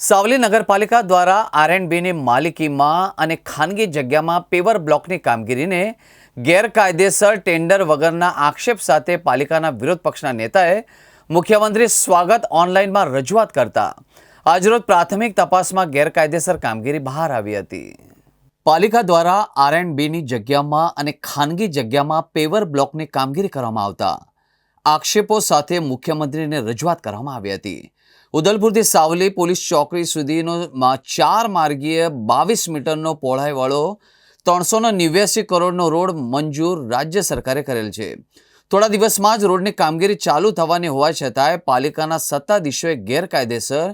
સાવલી નગરપાલિકા દ્વારા આરએનબીની માલિકીમાં અને ખાનગી જગ્યામાં પેવર બ્લોકની કામગીરીને ગેરકાયદેસર ટેન્ડર વગરના આક્ષેપ સાથે પાલિકાના વિરોધ પક્ષના નેતાએ મુખ્યમંત્રી સ્વાગત ઓનલાઈનમાં રજૂઆત કરતા આજરોજ પ્રાથમિક તપાસમાં ગેરકાયદેસર કામગીરી બહાર આવી હતી. પાલિકા દ્વારા આરએનબીની જગ્યામાં અને ખાનગી જગ્યામાં પેવર બ્લોકની કામગીરી કરવામાં આવતા આક્ષેપો સાથે મુખ્યમંત્રીને રજૂઆત કરવામાં આવી હતી. ઉદલપુરથી સાવલી પોલીસ ચોકડી સુધીનો ચાર માર્ગીય બાવીસ મીટરનો પહોળાઈવાળો ત્રણસો નેવ્યાસી કરોડનો રોડ મંજૂર રાજ્ય સરકારે કરેલ છે. થોડા દિવસમાં જ રોડની કામગીરી ચાલુ થવાની હોવા છતાંય પાલિકાના સત્તાધીશોએ ગેરકાયદેસર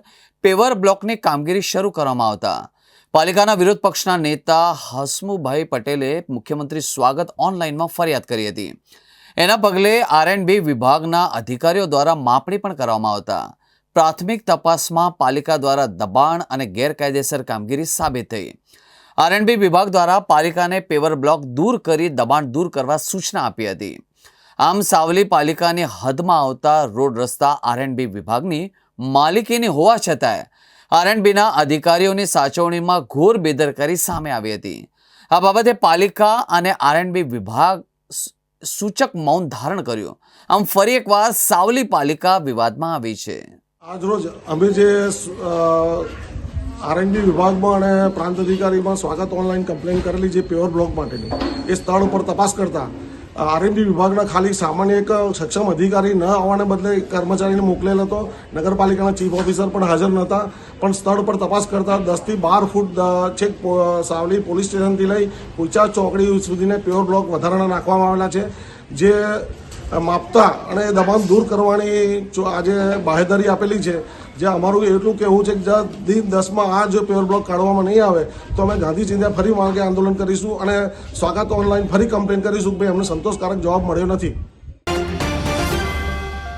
પેવર બ્લોકની કામગીરી શરૂ કરવામાં આવતા. પાલિકાના વિરોધ પક્ષના નેતા હસમુભાઈ પટેલે મુખ્યમંત્રી સ્વાગત ઓનલાઈનમાં ફરિયાદ કરી હતી. એના પગલે આરએનબી વિભાગના અધિકારીઓ દ્વારા માપણી પણ કરવામાં આવતા. પ્રાથમિક તપાસમાં પાલિકા દ્વારા દબાણ અને ગેરકાયદેસર કામગીરી સાબિત થઈ. આરએનબી વિભાગ દ્વારા પાલિકાને પેવર બ્લોક દૂર કરી દબાણ દૂર કરવા સૂચના આપી હતી. આમ સાવલી પાલિકાની હદમાં આવતા રોડ રસ્તા આરએનબી વિભાગની માલિકીની હોવા છતાંય આરએનબીના અધિકારીઓની સાચવણીમાં ઘોર બેદરકારી સામે આવી હતી. આ બાબતે પાલિકા અને આરએનબી વિભાગ સ- સૂચક મૌન ધારણ કર્યું. આમ ફરી એકવાર સાવલી પાલિકા વિવાદમાં આવી છે. આજરોજ અમે જે આરએનબી વિભાગમાં અને પ્રાંત અધિકારીમાં સ્વાગત ઓનલાઈન કમ્પ્લેન કરેલી જે પ્યોર બ્લોક માટેની, એ સ્થળ ઉપર તપાસ કરતા આરએનબી વિભાગના ખાલી સામાન્ય એક સક્ષમ અધિકારી ન આવવાને બદલે કર્મચારીને મોકલેલ હતો. નગરપાલિકાના ચીફ ઓફિસર પણ હાજર નહોતા, પણ સ્થળ પર તપાસ કરતા દસથી બાર ફૂટ છેક સાવલી પોલીસ સ્ટેશનથી લઈ પૂચા ચોકડી સુધીને પ્યોર બ્લોક વધારાના નાખવામાં આવેલા છે, જે માપતા અને દબાણ દૂર કરવાની આજે બાહેધારી આપેલી છે, જે અમારું એટલું કહેવું છે કે જ્યાં દિન દસમાં આ જો પેવર બ્લોક કાઢવામાં નહીં આવે, તો અમે ગાંધી ચિંધ્યા ફરી માર્ગે આંદોલન કરીશું અને સ્વાગત ઓનલાઈન ફરી કમ્પ્લેન કરીશું કે ભાઈ અમને સંતોષકારક જવાબ મળ્યો નથી.